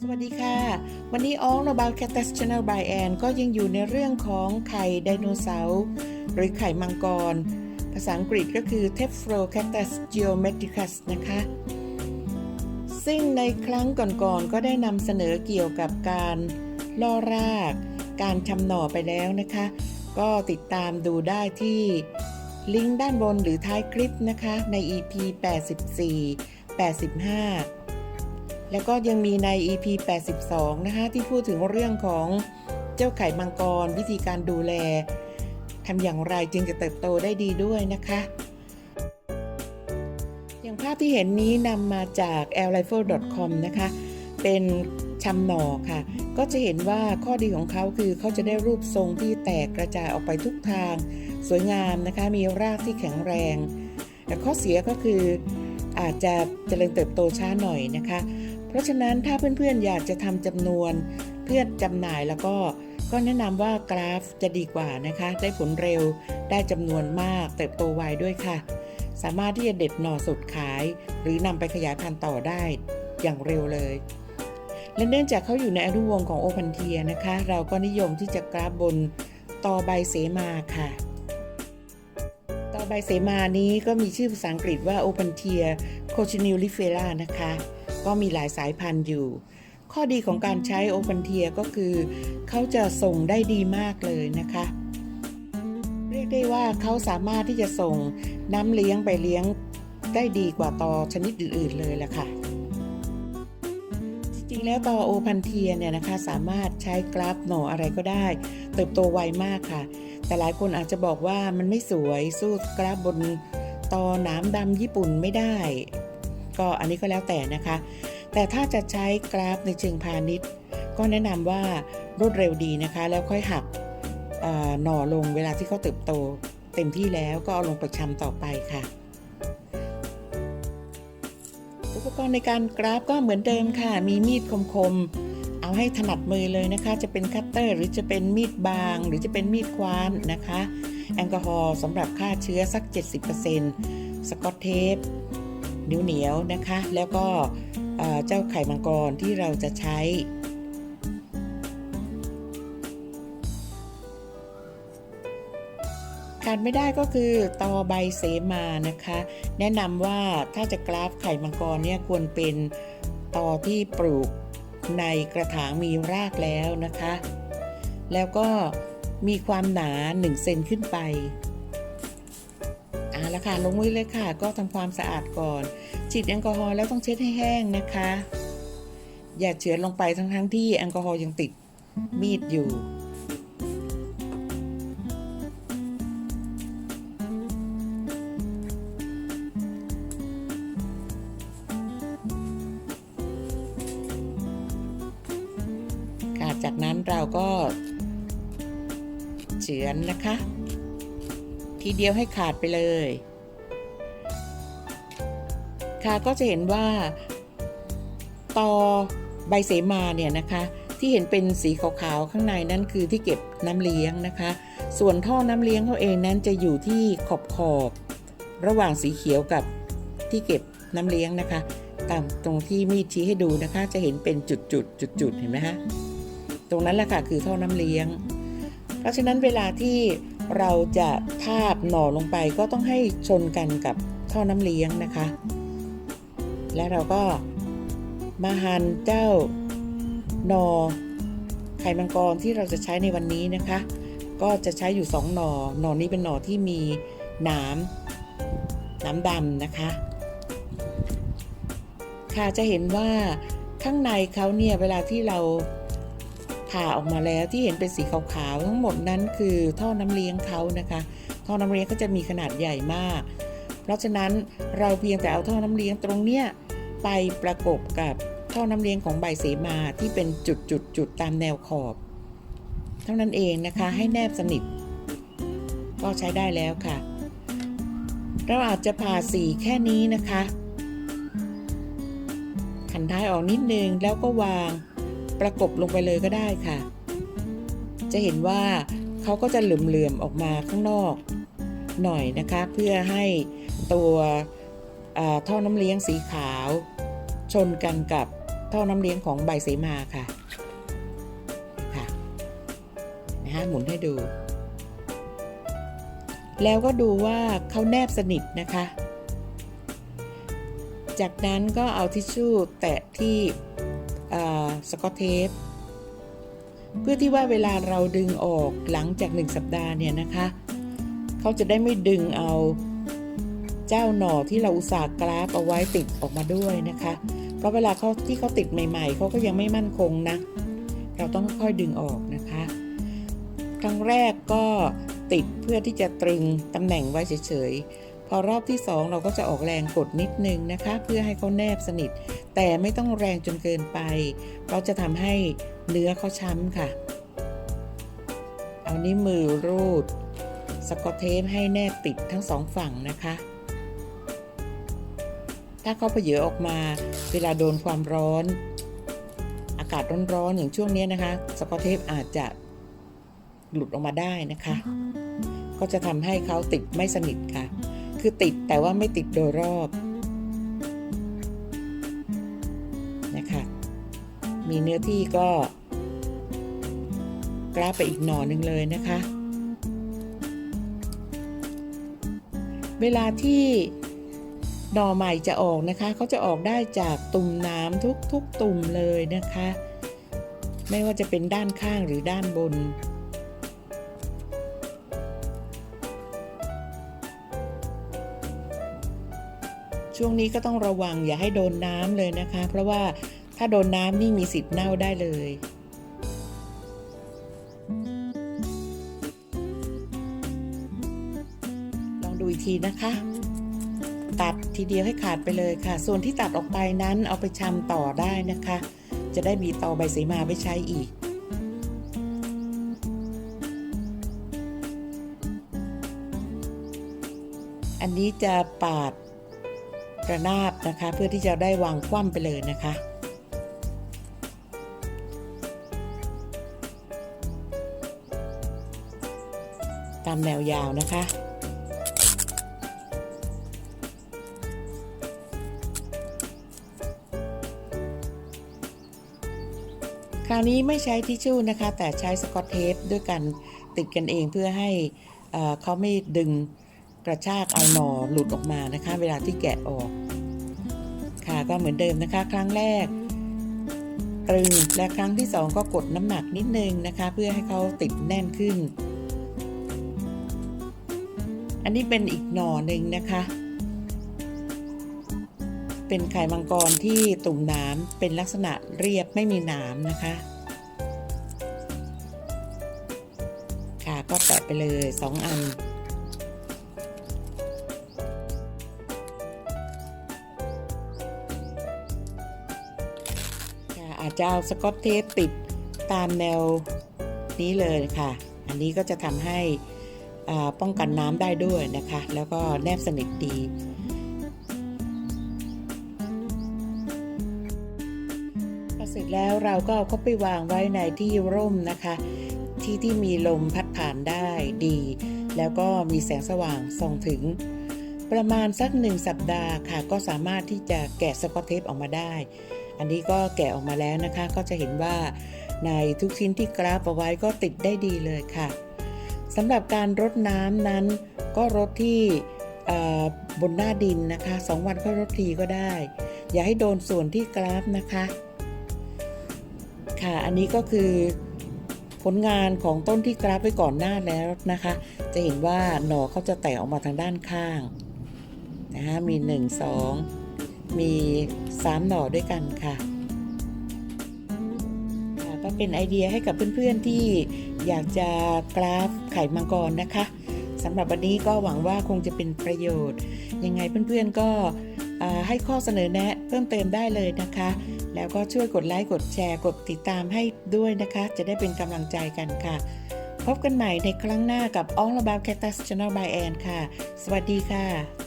สวัสดีค่ะ วันนี้ All About Cactus Channel by Ann ก็ยังอยู่ในเรื่องของไข่ไดโนเสาร์หรือไข่มังกร ภาษาอังกฤษก็คือ Tephrocatus geometricus นะคะ ซึ่งในครั้งก่อนๆก็ได้นำเสนอเกี่ยวกับการล่อราก การชำหน่อไปแล้วนะคะ ก็ติดตามดูได้ที่ลิงก์ด้านบนหรือท้ายคลิปนะคะ ใน EP 84 85 แล้วก็ยังมีใน EP 82 นะคะ ที่พูดถึงเรื่องของเจ้าไข่มังกร วิธีการดูแลทำอย่างไรจึงจะเติบโตได้ดีด้วยนะคะ อย่างภาพที่เห็นนี้นำมาจาก l r i f l e c o m นะคะ เป็นชำหน่อค่ะ ก็จะเห็นว่าข้อดีของเขาคือเขาจะได้รูปทรงที่แตกกระจายออกไปทุกทาง สวยงามนะคะ มีรากที่แข็งแรง แต่ข้อเสียก็คืออาจจะเจริญเติบโตช้าหน่อยนะคะ เพราะฉะนั้นถ้าเพื่อนๆอยากจะทำจำนวนเพื่อจำหน่ายแล้วก็ก็แนะนำว่ากราฟจะดีกว่านะคะ ได้ผลเร็วได้จำนวนมากเติบโตไวด้วยค่ะ สามารถที่จะเด็ดหน่อสดขาย หรือนำไปขยายพันธุ์ต่อได้อย่างเร็วเลยและเนื่องจากเขาอยู่ในอนุวงศ์ของโอพันเทียนะคะ เราก็นิยมที่จะกราฟบนตอใบเสมาค่ะตอใบเสมานี้ก็มีชื่อภาษาอังกฤษว่า o p a n t i a c o c h i n i l i f e r a นะคะ ก็มีหลายสายพันธุ์อยู่ ข้อดีของการใช้ o p a n t i a ก็คือ เขาจะส่งได้ดีมากเลยนะคะ เรียกได้ว่าเขาสามารถที่จะส่งน้ำเลี้ยงไปเลี้ยงได้ดีกว่าตอชนิดอื่น ๆเลยแหละค่ะจริงๆแล้วตอโอพันเทียเนี่ยนะคะสามารถใช้กราฟหน่ออะไรก็ได้ เติบโตไวมากค่ะ แต่หลายคนอาจจะบอกว่ามันไม่สวยสู้กราฟบนตอหนามดำญี่ปุ่นไม่ได้ ก็อันนี้ก็แล้วแต่นะคะ แต่ถ้าจะใช้กราฟในเชิงพาณิชย์ ก็แนะนำว่ารวดเร็วดีนะคะ แล้วค่อยหักหน่อลงเวลาที่เขาเติบโต เต็มที่แล้วก็เอาลงไปชำต่อไปค่ะ อุปกรณ์ในการกราฟก็เหมือนเดิมค่ะ มีมีดคมๆ เอาให้ถนัดมือเลยนะคะ จะเป็นคัตเตอร์หรือจะเป็นมีดบาง หรือจะเป็นมีดคว้านนะคะ แอลกอฮอล์สำหรับฆ่าเชื้อสัก 70%สกอตเทป นิ้วเหนียวนะคะ แล้วก็เอ่อเจ้าไข่มังกรที่เราจะใช้ ขาดไม่ได้ก็คือตอใบเสมานะคะ แนะนำว่าถ้าจะกราฟไข่มังกรเนี่ยควรเป็นตอที่ปลูกในกระถางมีรากแล้วนะคะ แล้วก็มีความหนา1เซนขึ้นไป เอาละค่ะลงมือเลยค่ะ ก็ทำความสะอาดก่อน ฉีดแอลกอฮอล์แล้วต้องเช็ดให้แห้งนะคะ อย่าเฉือนลงไปทั้งๆทที่แอลกอฮอล์ยังติดมีดอยู่จากนั้นเราก็เฉือนนะคะ ทีเดียวให้ขาดไปเลย ค่ะก็จะเห็นว่าตอใบเสมาเนี่ยนะคะที่เห็นเป็นสีขาวๆข้างในนั่นคือที่เก็บน้ำเลี้ยงนะคะ ส่วนท่อน้ำเลี้ยงเขาเองนั้นจะอยู่ที่ขอบขอบระหว่างสีเขียวกับที่เก็บน้ำเลี้ยงนะคะ ตามตรงที่มีดชี้ให้ดูนะคะ จะเห็นเป็นจุดๆจุดๆเห็นไหมคะตรงนั้นแหละค่ะคือท่อน้ำเลี้ยง เพราะฉะนั้นเวลาที่ เราจะทาบหน่อลงไปก็ต้องให้ชนกันกับท่อน้ำเลี้ยงนะคะ และเราก็มาหั่นเจ้าหน่อไข่มังกรที่เราจะใช้ในวันนี้นะคะ ก็จะใช้อยู่สองหน่อหน่อนี้เป็นหน่อที่มีหนามหนามดำนะคะ ค่ะจะเห็นว่าข้างในเขาเนี่ยเวลาที่เรา ผ่าออกมาแล้วที่เห็นเป็นสีขาวๆทั้งหมดนั้นคือท่อน้ำเลี้ยงเขานะคะ ท่อน้ำเลี้ยงก็จะมีขนาดใหญ่มาก เพราะฉะนั้นเราเพียงแต่เอาท่อน้ำเลี้ยงตรงเนี้ยไปประกบกับท่อน้ำเลี้ยงของใบเสมาที่เป็นจุดจุดจุดๆๆตามแนวขอบ เท่านั้นเองนะคะให้แนบสนิท ก็ใช้ได้แล้วค่ะ เราอาจจะผ่าสีแค่นี้นะคะขันท้ายออกนิดนึงแล้วก็วาง ประกบลงไปเลยก็ได้ค่ะ จะเห็นว่าเขาก็จะเหลื่อมๆออกมาข้างนอกหน่อยนะคะ เพื่อให้ตัวท่อน้ำเลี้ยงสีขาว ชนกันกับท่อน้ำเลี้ยงของใบเสมาค่ะค่ะนะฮะหมุนให้ดู แล้วก็ดูว่าเขาแนบสนิทนะคะ จากนั้นก็เอาทิชชู่แตะที่ สกอตเทปเพื่อที่ว่าเวลาเราดึงออกหลังจากหนึ่งสัปดาห์เนี่ยนะคะเขาจะได้ไม่ดึงเอาเจ้าหน่อที่เราอุตส่าห์กราฟเอาไว้ติดออกมาด้วยนะคะ เพราะเวลาเขาที่เขาติดใหม่ ๆเขาก็ยังไม่มั่นคงนะ เราต้องค่อยดึงออกนะคะ ครั้งแรกก็ติดเพื่อที่จะตรึงตำแหน่งไว้เฉยๆ พอรอบที่สองเราก็จะออกแรงกดนิดนึงนะคะ เพื่อให้เขาแนบสนิท แต่ไม่ต้องแรงจนเกินไปเราจะทำให้เนื้อเขาช้ำค่ะ เอานิ้วมือรูด สกอตเทปให้แนบติดทั้งสองฝั่งนะคะ ถ้าเขาเพเยอออกมาเวลาโดนความร้อน อากาศร้อนๆอย่างช่วงนี้นะคะ สกอตเทปอาจจะหลุดออกมาได้นะคะ ก็จะทำให้เขาติดไม่สนิทค่ะ คือติดแต่ว่าไม่ติดโดยรอบนะคะมีเนื้อที่ก็กราไปอีกหน่อหนึ่งเลยนะคะ เวลาที่หน่อใหม่จะออกนะคะเขาจะออกได้จากตุ่มน้ำทุกๆตุ่มเลยนะคะ ไม่ว่าจะเป็นด้านข้างหรือด้านบน ช่วงนี้ก็ต้องระวังอย่าให้โดนน้ำเลยนะคะ เพราะว่าถ้าโดนน้ำนี่มีสิทธิ์เน่าได้เลยลองดูอีกทีนะคะ ตัดทีเดียวให้ขาดไปเลยค่ะ ส่วนที่ตัดออกไปนั้นเอาไปชำต่อได้นะคะ จะได้มีตอใบเสมาไปใช้อีกอันนี้จะปาด ระนาบนะคะ เพื่อที่จะได้วางคว่ำไปเลยนะคะตามแนวยาวนะคะ คราวนี้ไม่ใช้ทิชชู่นะคะ แต่ใช้สกอตเทปด้วยกันติดกันเองเพื่อให้เเขาไม่ดึง กระชากเอาหน่อหลุดออกมานะคะ เวลาที่แกะออก ค่ะก็เหมือนเดิมนะคะ ครั้งแรกตรึงและครั้งที่สองก็กดน้ำหนักนิดนึงนะคะ เพื่อให้เขาติดแน่นขึ้น อันนี้เป็นอีกหน่อหนึ่งนะคะ เป็นไข่มังกรที่ตุ่มน้ำเป็นลักษณะเรียบไม่มีหนามนะคะ ค่ะก็แตะไปเลยสองอัน อาจจะเอาสกอตเทปติดตามแนวนี้เลยค่ะ อันนี้ก็จะทำให้ป้องกันน้ำได้ด้วยนะคะ แล้วก็แนบสนิทดีพอเสร็จแล้วเราก็เอาเขาไปวางไว้ในที่ร่มนะคะ ที่ที่มีลมพัดผ่านได้ดี แล้วก็มีแสงสว่างส่องถึงประมาณสักหนึ่งสัปดาห์ค่ะ ก็สามารถที่จะแกะสกอตเทปออกมาได้ อันนี้ก็แกะออกมาแล้วนะคะ ก็จะเห็นว่าในทุกชิ้นที่กราฟเอาไว้ก็ติดได้ดีเลยค่ะสำหรับการรดน้ำนั้น ก็รดที่บนหน้าดินนะคะสองวันก็รดทีก็ได้ อย่าให้โดนส่วนที่กราฟนะคะ ค่ะ อันนี้ก็คือผลงานของต้นที่กราฟไว้ก่อนหน้าแล้วนะคะ จะเห็นว่าหน่อเขาจะแตกออกมาทางด้านข้างนะคะมี 1 2 มี3หน่อด้วยกันค่ะก็เป็นไอเดียให้กับเพื่อนๆที่อยากจะกราฟไข่มังกรนะคะสำหรับวันนี้ก็หวังว่าคงจะเป็นประโยชน์ ยังไงเพื่อนๆก็ให้ข้อเสนอแนะเพิ่มเติมได้เลยนะคะ แล้วก็ช่วยกดไลค์กดแชร์กดติดตามให้ด้วยนะคะ จะได้เป็นกำลังใจกันค่ะ พบกันใหม่ในครั้งหน้ากับ All About Cactus Channel by Ann ค่ะ สวัสดีค่ะ